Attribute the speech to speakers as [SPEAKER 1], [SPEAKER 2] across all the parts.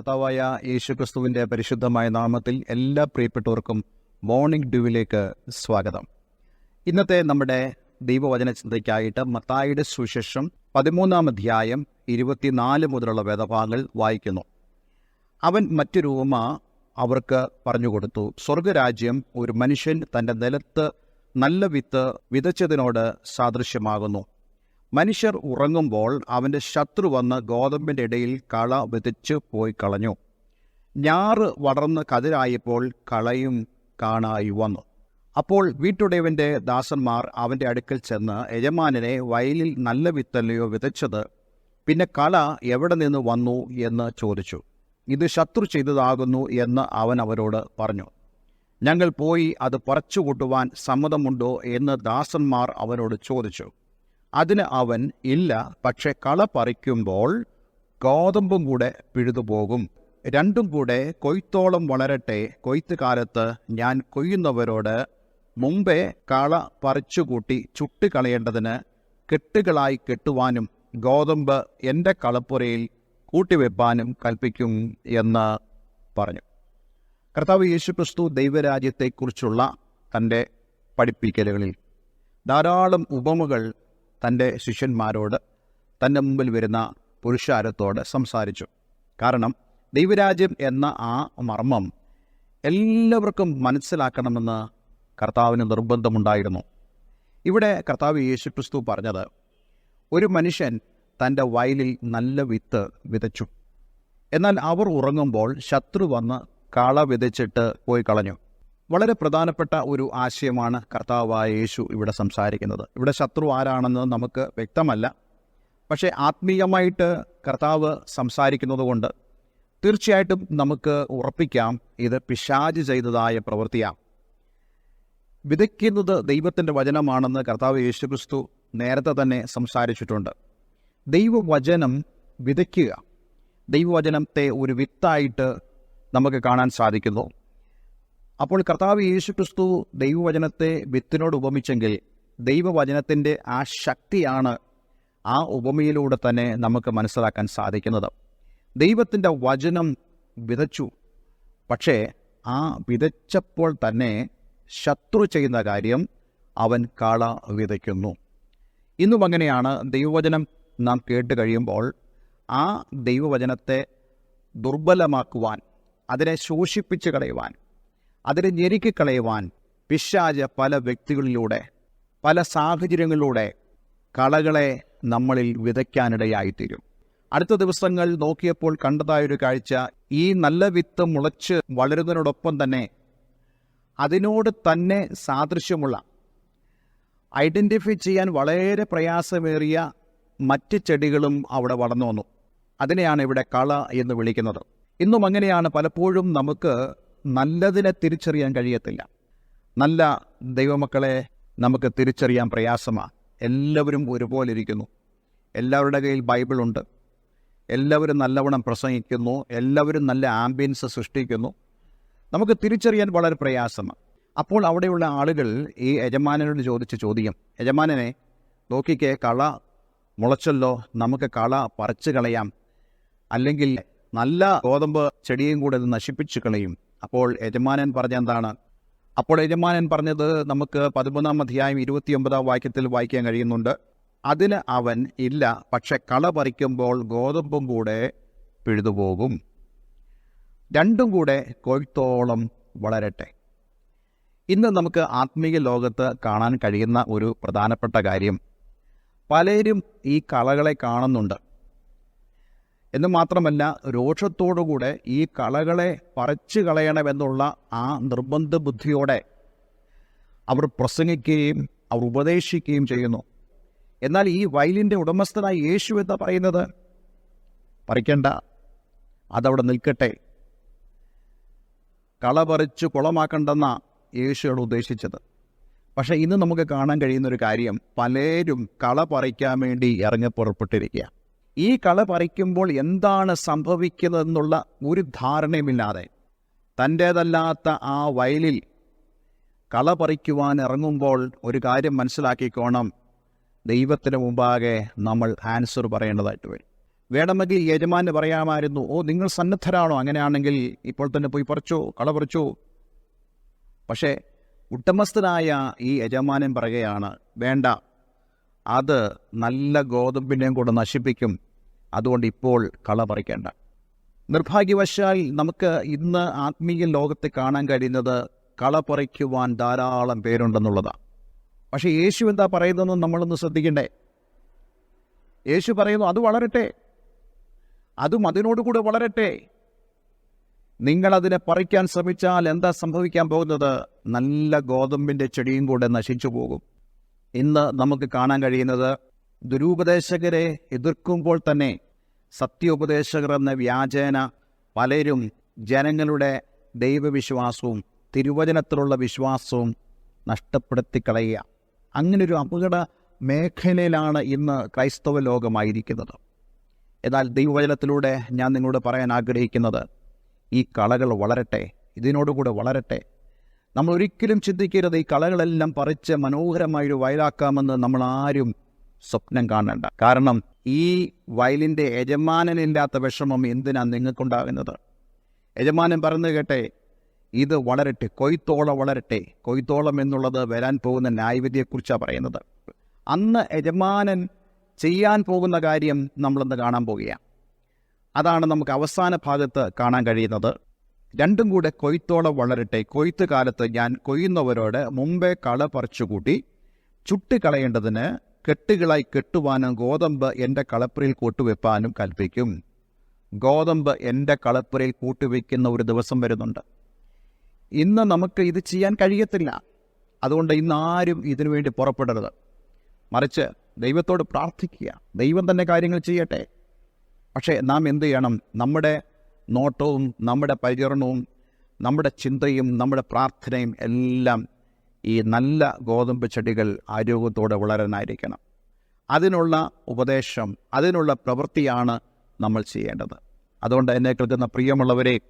[SPEAKER 1] കർത്താവായ യേശുക്രിസ്തുവിന്റെ പരിശുദ്ധമായ നാമത്തിൽ എല്ലാ പ്രിയപ്പെട്ടവർക്കും മോർണിംഗ് ഡ്യൂവിലേക്ക് സ്വാഗതം. ഇന്നത്തെ നമ്മുടെ ദൈവവചന ചിന്തയ്ക്കായിട്ട് മത്തായിയുടെ സുശേഷം പതിമൂന്നാം അധ്യായം ഇരുപത്തിനാല് മുതലുള്ള വേദഭാഗങ്ങൾ വായിക്കുന്നു. അവൻ മറ്റൊരു ഉപമ അവർക്ക് പറഞ്ഞുകൊടുത്തു. സ്വർഗരാജ്യം ഒരു മനുഷ്യൻ തന്റെ നിലത്ത് നല്ല വിത്ത് വിതച്ചതിനോട് സാദൃശ്യമാകുന്നു. മനുഷ്യർ ഉറങ്ങുമ്പോൾ അവന്റെ ശത്രു വന്ന് ഗോതമ്പിന്റെ ഇടയിൽ കള വിതച്ച് പോയി കളഞ്ഞു. ഞാറ് വളർന്ന് കതിരായപ്പോൾ കളയും കാണായി വന്നു. അപ്പോൾ വീട്ടുടയവന്റെ ദാസന്മാർ അവന്റെ അടുക്കൽ ചെന്ന് യജമാനനെ വയലിൽ നല്ല വിത്തല്ലയോ വിതച്ചത് പിന്നെ കള എവിടെ നിന്ന് വന്നു എന്ന് ചോദിച്ചു. ഇത് ശത്രു ചെയ്തതാകുന്നു എന്ന് അവൻ അവരോട് പറഞ്ഞു. ഞങ്ങൾ പോയി അത് പറച്ചു കൂട്ടുവാൻ സമ്മതമുണ്ടോ എന്ന് ദാസന്മാർ അവനോട് ചോദിച്ചു. അതിന് അവൻ ഇല്ല പക്ഷെ കള പറിക്കുമ്പോൾ ഗോതമ്പും കൂടെ പിഴുതുപോകും. രണ്ടും കൂടെ കൊയ്ത്തോളം വളരട്ടെ കൊയ്ത്ത് കാലത്ത് ഞാൻ കൊയ്യുന്നവരോട് മുമ്പേ കള പറിച്ചുകൂട്ടി ചുട്ടുകളയേണ്ടതിന് കെട്ടുകളായി കെട്ടുവാനും ഗോതമ്പ് എന്റെ കളപ്പുരയിൽ കൂട്ടിവെപ്പാനും കൽപ്പിക്കും എന്ന് പറഞ്ഞു. കർത്താവ് യേശുക്രിസ്തു ദൈവരാജ്യത്തെക്കുറിച്ചുള്ള തന്റെ പഠിപ്പിക്കലുകളിൽ ധാരാളം ഉപമകൾ തന്റെ ശിഷ്യന്മാരോട് തന്റെ മുമ്പിൽ വരുന്ന പുരുഷാരത്തോട് സംസാരിച്ചു. കാരണം ദൈവരാജ്യം എന്ന ആ മർമ്മം എല്ലാവർക്കും മനസ്സിലാക്കണമെന്ന് കർത്താവിന് നിർബന്ധമുണ്ടായിരുന്നു. ഇവിടെ കർത്താവ് യേശുക്രിസ്തു പറഞ്ഞത് ഒരു മനുഷ്യൻ തന്റെ വയലിൽ നല്ല വിത്ത് വിതച്ചു. എന്നാൽ അവർ ഉറങ്ങുമ്പോൾ ശത്രു വന്ന് കള വിതച്ചിട്ട് പോയി കളഞ്ഞു. വളരെ പ്രധാനപ്പെട്ട ഒരു ആശയമാണ് കർത്താവായ യേശു ഇവിടെ സംസാരിക്കുന്നത്. ഇവിടെ ശത്രു ആരാണെന്ന് നമുക്ക് വ്യക്തമല്ല. പക്ഷേ ആത്മീയമായിട്ട് കർത്താവ് സംസാരിക്കുന്നത് കൊണ്ട് തീർച്ചയായിട്ടും നമുക്ക് ഉറപ്പിക്കാം ഇത് പിശാജ് ചെയ്തതായ പ്രവൃത്തിയാണ്. വിതയ്ക്കുന്നത് ദൈവത്തിന്റെ വചനമാണെന്ന് കർത്താവ് യേശുക്രിസ്തു നേരത്തെ തന്നെ സംസാരിച്ചിട്ടുണ്ട്. ദൈവവചനം വിതയ്ക്കുക. ദൈവവചനത്തെ ഒരു വിത്തായിട്ട് നമുക്ക് കാണാൻ സാധിക്കുന്നു. അപ്പോൾ കർത്താവ് യേശുക്രിസ്തു ദൈവവചനത്തെ വിത്തിനോട് ഉപമിച്ചെങ്കിൽ ദൈവവചനത്തിന്റെ ആ ശക്തിയാണ് ആ ഉപമയിലൂടെ തന്നെ നമുക്ക് മനസ്സിലാക്കാൻ സാധിക്കുന്നത്. ദൈവത്തിന്റെ വചനം വിതച്ചു. പക്ഷേ ആ വിതച്ചപ്പോൾ തന്നെ ശത്രു ചെയ്യുന്ന കാര്യം അവൻ കാള വിതയ്ക്കുന്നു. ഇന്നും അങ്ങനെയാണ് ദൈവവചനം നാം കേട്ട് കഴിയുമ്പോൾ ആ ദൈവവചനത്തെ ദുർബലമാക്കുവാൻ അതിനെ ശോഷിപ്പിച്ച് കളയുവാൻ അതിനെ ഞെരുക്കിക്കളയുവാൻ പിശാജ് പല വ്യക്തികളിലൂടെ പല സാഹചര്യങ്ങളിലൂടെ കളകളെ നമ്മളിൽ വിതയ്ക്കാനിടയായിത്തീരും. അടുത്ത ദിവസങ്ങൾ നോക്കിയപ്പോൾ കണ്ടതായൊരു കാഴ്ച ഈ നല്ല വിത്ത് മുളച്ച് വളരുന്നതിനോടൊപ്പം തന്നെ അതിനോട് തന്നെ സാദൃശ്യമുള്ള ഐഡന്റിഫൈ ചെയ്യാൻ വളരെ പ്രയാസമേറിയ മറ്റ് ചെടികളും അവിടെ വളർന്നു വന്നു. അതിനെയാണ് ഇവിടെ കള എന്ന് വിളിക്കുന്നത്. ഇന്നും അങ്ങനെയാണ് പലപ്പോഴും നമുക്ക് നല്ലതിനെ തിരിച്ചറിയാൻ കഴിയത്തില്ല. നല്ല ദൈവമക്കളെ നമുക്ക് തിരിച്ചറിയാൻ പ്രയാസമാണ് എല്ലാവരും ഒരുപോലെ ഇരിക്കുന്നു. എല്ലാവരുടെ കയ്യിൽ ബൈബിളുണ്ട്. എല്ലാവരും നല്ലവണ്ണം പ്രസംഗിക്കുന്നു. എല്ലാവരും നല്ല ആംബിയൻസ് സൃഷ്ടിക്കുന്നു. നമുക്ക് തിരിച്ചറിയാൻ വളരെ പ്രയാസമാണ് അപ്പോൾ അവിടെയുള്ള ആളുകൾ ഈ യജമാനനോട് ചോദിച്ച ചോദ്യം യജമാനനെ നോക്കിക്കേ കള മുളച്ചല്ലോ നമുക്ക് കള പറിച്ചു കളയാം. അല്ലെങ്കിൽ നല്ല ഗോതമ്പ് ചെടിയും കൂടെ അത് നശിപ്പിച്ചു കളയും. അപ്പോൾ യജമാനൻ പറഞ്ഞ എന്താണ്? അപ്പോൾ യജമാനൻ പറഞ്ഞത് നമുക്ക് പതിമൂന്നാം അധ്യായം ഇരുപത്തിയൊമ്പതാം വാക്യത്തിൽ വായിക്കാൻ കഴിയുന്നുണ്ട്. അതിന് അവൻ ഇല്ല പക്ഷെ കള പറിക്കുമ്പോൾ ഗോതമ്പും കൂടെ പിഴുതുപോകും. രണ്ടും കൂടെ കൊയ്ത്തോളം വളരട്ടെ. ഇന്ന് നമുക്ക് ആത്മീയ ലോകത്ത് കാണാൻ കഴിയുന്ന ഒരു പ്രധാനപ്പെട്ട കാര്യം. പലരും ഈ കളകളെ കാണുന്നുണ്ട്. എന്ന് മാത്രമല്ല രോഷത്തോടുകൂടെ ഈ കളകളെ പറിച്ചു കളയണമെന്നുള്ള ആ നിർബന്ധ ബുദ്ധിയോടെ അവർ പ്രസംഗിക്കുകയും അവർ ഉപദേശിക്കുകയും ചെയ്യുന്നു. എന്നാൽ ഈ വയലിന്റെ ഉടമസ്ഥനായ യേശു എന്ന് പറയുന്നത്? പറിക്കണ്ട. അതവിടെ നിൽക്കട്ടെ. കള പറിച്ച് കുളമാക്കണ്ടെന്ന യേശുവാണ് ഉദ്ദേശിച്ചത്. പക്ഷേ ഇന്ന് നമുക്ക് കാണാൻ കഴിയുന്ന ഒരു കാര്യം പലരും കള പറിക്കാൻ വേണ്ടി ഇറങ്ങി പുറപ്പെട്ടിരിക്കുക ഈ കള പറിക്കുമ്പോൾ എന്താണ് സംഭവിക്കുന്നതെന്നുള്ള ഒരു ധാരണയുമില്ലാതെ തന്റേതല്ലാത്ത ആ വയലിൽ കള പറിക്കുവാൻ ഇറങ്ങുമ്പോൾ ഒരു കാര്യം മനസ്സിലാക്കിക്കോണം. ദൈവത്തിന് മുമ്പാകെ നമ്മൾ ആൻസർ പറയേണ്ടതായിട്ട് വരും. വേണമെങ്കിൽ യജമാന് പറയാമായിരുന്നു ഓ നിങ്ങൾ സന്നദ്ധരാണോ? അങ്ങനെയാണെങ്കിൽ ഇപ്പോൾ തന്നെ പോയി പറിച്ചോ കള പറിച്ചോ? പക്ഷേ ഉട്ടമസ്ഥനായ ഈ യജമാനൻ പറയുകയാണ് വേണ്ട അത് നല്ല ഗോതമ്പിനെയും കൂടെ നശിപ്പിക്കും. അതുകൊണ്ട് ഇപ്പോൾ കള പറിക്കേണ്ട. നിർഭാഗ്യവശാൽ നമുക്ക് ഇന്ന് ആത്മീയ ലോകത്തെ കാണാൻ കഴിയുന്നത് കള പറിക്കുവാൻ ധാരാളം പേരുണ്ടെന്നുള്ളതാണ് പക്ഷേ യേശു എന്താ പറയുന്നതെന്ന് നമ്മളൊന്ന് ശ്രദ്ധിക്കണ്ടേ? യേശു പറയുന്നു അത് വളരട്ടെ. അതും അതിനോടുകൂടെ വളരട്ടെ. നിങ്ങളതിനെ പറിക്കാൻ ശ്രമിച്ചാൽ എന്താ സംഭവിക്കാൻ പോകുന്നത്? നല്ല ഗോതമ്പിന്റെ ചെടിയും കൂടെ നശിച്ചു പോകും. ഇന്ന് നമുക്ക് കാണാൻ കഴിയുന്നത് ദുരുപദേശകരെ എതിർക്കുമ്പോൾ തന്നെ സത്യോപദേശകർ എന്ന വ്യാജേന പലരും ജനങ്ങളുടെ ദൈവവിശ്വാസവും തിരുവചനത്തിലുള്ള വിശ്വാസവും നഷ്ടപ്പെടുത്തി കളയുക അങ്ങനൊരു അപകട മേഖലയിലാണ് ഇന്ന് ക്രൈസ്തവ ലോകമായിരിക്കുന്നത്. എന്നാൽ ദൈവവചനത്തിലൂടെ ഞാൻ നിങ്ങളോട് പറയാൻ ആഗ്രഹിക്കുന്നത് ഈ കളകൾ വളരട്ടെ ഇതിനോടുകൂടെ വളരട്ടെ. നമ്മൾ ഒരിക്കലും ചിന്തിക്കരുത് ഈ കളകളെല്ലാം പറിച്ച് മനോഹരമായൊരു വയലാക്കാമെന്ന് നമ്മൾ ആരും സ്വപ്നം കാണണ്ട. കാരണം ഈ വയലിന്റെ യജമാനനില്ലാത്ത വിഷമം എന്തിനാണ് നിങ്ങൾക്കുണ്ടാകുന്നത്? യജമാനൻ പറഞ്ഞു കേട്ടെ ഇത് വളരട്ടെ കൊയ്ത്തോളം വളരട്ടെ. കൊയ്ത്തോളം എന്നുള്ളത് വരാൻ പോകുന്ന ന്യായവിധിയെക്കുറിച്ചാണ് പറയുന്നത്. അന്ന് യജമാനൻ ചെയ്യാൻ പോകുന്ന കാര്യം നമ്മളിന്ന് കാണാൻ പോവുകയാണ്. അതാണ് നമുക്ക് അവസാന ഭാഗത്ത് കാണാൻ കഴിയുന്നത്. രണ്ടും കൂടെ കൊയ്ത്തോളം വളരട്ടെ. കൊയ്ത്ത് കാലത്ത് ഞാൻ കൊയ്യുന്നവരോട് മുമ്പേ കള പറിച്ചുകൂട്ടി ചുട്ടുകളയേണ്ടതിന് കെട്ടുകളായി കെട്ടുവാനും ഗോതമ്പ് എന്റെ കളപ്പുരയിൽ കൂട്ടുവെപ്പാനും കൽപ്പിക്കും. ഗോതമ്പ് എന്റെ കളപ്പുരയിൽ കൂട്ടുവെക്കുന്ന ഒരു ദിവസം വരുന്നുണ്ട്. ഇന്ന് നമുക്ക് ഇത് ചെയ്യാൻ കഴിയത്തില്ല. അതുകൊണ്ട് ഇന്ന് ആരും ഇതിനു വേണ്ടി പുറപ്പെടരുത്. മറിച്ച് ദൈവത്തോട് പ്രാർത്ഥിക്കുക. ദൈവം തന്നെ കാര്യങ്ങൾ ചെയ്യട്ടെ. പക്ഷേ നാം എന്ത് ചെയ്യണം? നമ്മുടെ നോട്ടവും നമ്മുടെ പരിചരണവും നമ്മുടെ ചിന്തയും നമ്മുടെ പ്രാർത്ഥനയും എല്ലാം ഈ നല്ല ഗോതമ്പ് ചെടികൾ ആരോഗ്യത്തോടെ വളരാനായിരിക്കണം. അതിനുള്ള ഉപദേശം അതിനുള്ള പ്രവൃത്തിയാണ് നമ്മൾ ചെയ്യേണ്ടത്. അതുകൊണ്ട് എന്നെ കേൾക്കുന്ന പ്രിയമുള്ളവരെ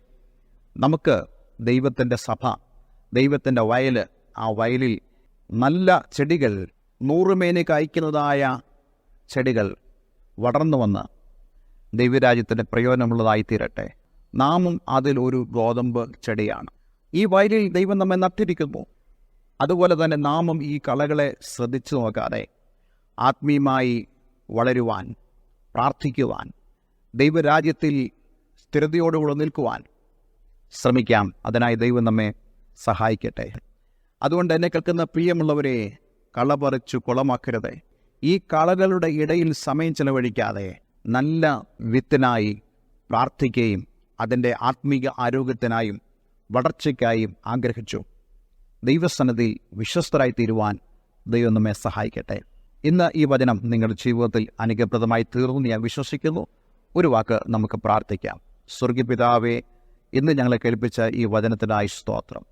[SPEAKER 1] നമുക്ക് ദൈവത്തിന്റെ സഭ ദൈവത്തിന്റെ വയൽ ആ വയലിൽ നല്ല ചെടികൾ നൂറുമേനി കായ്ക്കുന്നതായ ചെടികൾ വളർന്നു വന്ന് ദൈവരാജ്യത്തിന്റെ പ്രയോജനമുള്ളതായി തീരട്ടെ. നാമും അതിൽ ഒരു ഗോതമ്പ് ചെടിയാണ്. ഈ വയലിൽ ദൈവം നമ്മെ നട്ടിരിക്കുന്നു. അതുപോലെ തന്നെ നാമും ഈ കളകളെ ശ്രദ്ധിച്ചു നോക്കാതെ ആത്മീയമായി വളരുവാൻ പ്രാർത്ഥിക്കുവാൻ ദൈവരാജ്യത്തിൽ സ്ഥിരതയോടുകൂടെ നിൽക്കുവാൻ ശ്രമിക്കാം. അതിനായി ദൈവം നമ്മെ സഹായിക്കട്ടെ. അതുകൊണ്ട് എന്നെ കേൾക്കുന്ന പ്രിയമുള്ളവരെ കള പറിച്ചു കുളമാക്കരുത്. ഈ കളകളുടെ ഇടയിൽ സമയം ചെലവഴിക്കാതെ നല്ല വിത്തിനായി പ്രാർത്ഥിക്കുകയും അതിന്റെ ആത്മീക ആരോഗ്യത്തിനായും വളർച്ചയ്ക്കായും ആഗ്രഹിച്ചു. ദൈവസന്നദ്ധി വിശ്വസ്തരായി തീരുവാൻ ദൈവം നമ്മെ സഹായിക്കട്ടെ. ഇന്ന് ഈ വചനം നിങ്ങളുടെ ജീവിതത്തിൽ അനുഗ്രഹപ്രദമായി തീർന്നു ഞാൻ വിശ്വസിക്കുന്നു. ഒരു വാക്ക് നമുക്ക് പ്രാർത്ഥിക്കാം. സ്വർഗപിതാവേ ഇന്ന് ഞങ്ങളെ കേൾപ്പിച്ച ഈ വചനത്തിനായി സ്തോത്രം.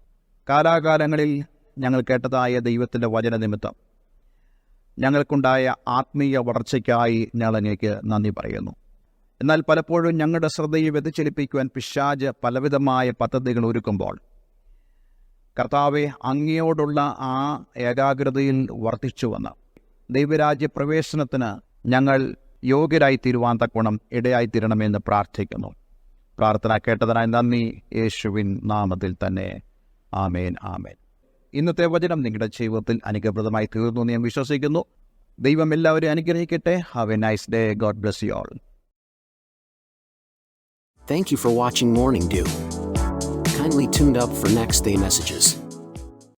[SPEAKER 1] കാലാകാലങ്ങളിൽ ഞങ്ങൾ കേട്ടതായ ദൈവത്തിന്റെ വചന നിമിത്തം ഞങ്ങൾക്കുണ്ടായ ആത്മീയ വളർച്ചയ്ക്കായി ഞങ്ങൾ അങ്ങേക്ക് നന്ദി പറയുന്നു. എന്നാൽ പലപ്പോഴും ഞങ്ങളുടെ ശ്രദ്ധയെ വ്യതിചലിപ്പിക്കുവാൻ പിശാജ് പലവിധമായ പദ്ധതികൾ ഒരുക്കുമ്പോൾ കർത്താവെ അങ്ങയോടുള്ള ആ ഏകാഗ്രതയിൽ വർദ്ധിച്ചു വന്ന് ദൈവരാജ്യ പ്രവേശനത്തിന് ഞങ്ങൾ യോഗ്യരായി തീരുവാൻ തക്കോണം ഇടയായിത്തീരണമെന്ന് പ്രാർത്ഥിക്കുന്നു. പ്രാർത്ഥന കേട്ടതിനായി നന്ദി. യേശുവിൻ നാമത്തിൽ തന്നെ. ആമേൻ ആമേൻ. ഇന്നത്തെ വചനം നിങ്ങളുടെ ജീവിതത്തിൽ അനുഗ്രഹപ്രദമായി തീർന്നു എന്ന് ഞാൻ വിശ്വസിക്കുന്നു. ദൈവം എല്ലാവരെയും അനുഗ്രഹിക്കട്ടെ. Have a nice day God bless you all
[SPEAKER 2] Thank you for watching Morning Dew. Kindly tuned up for next day messages.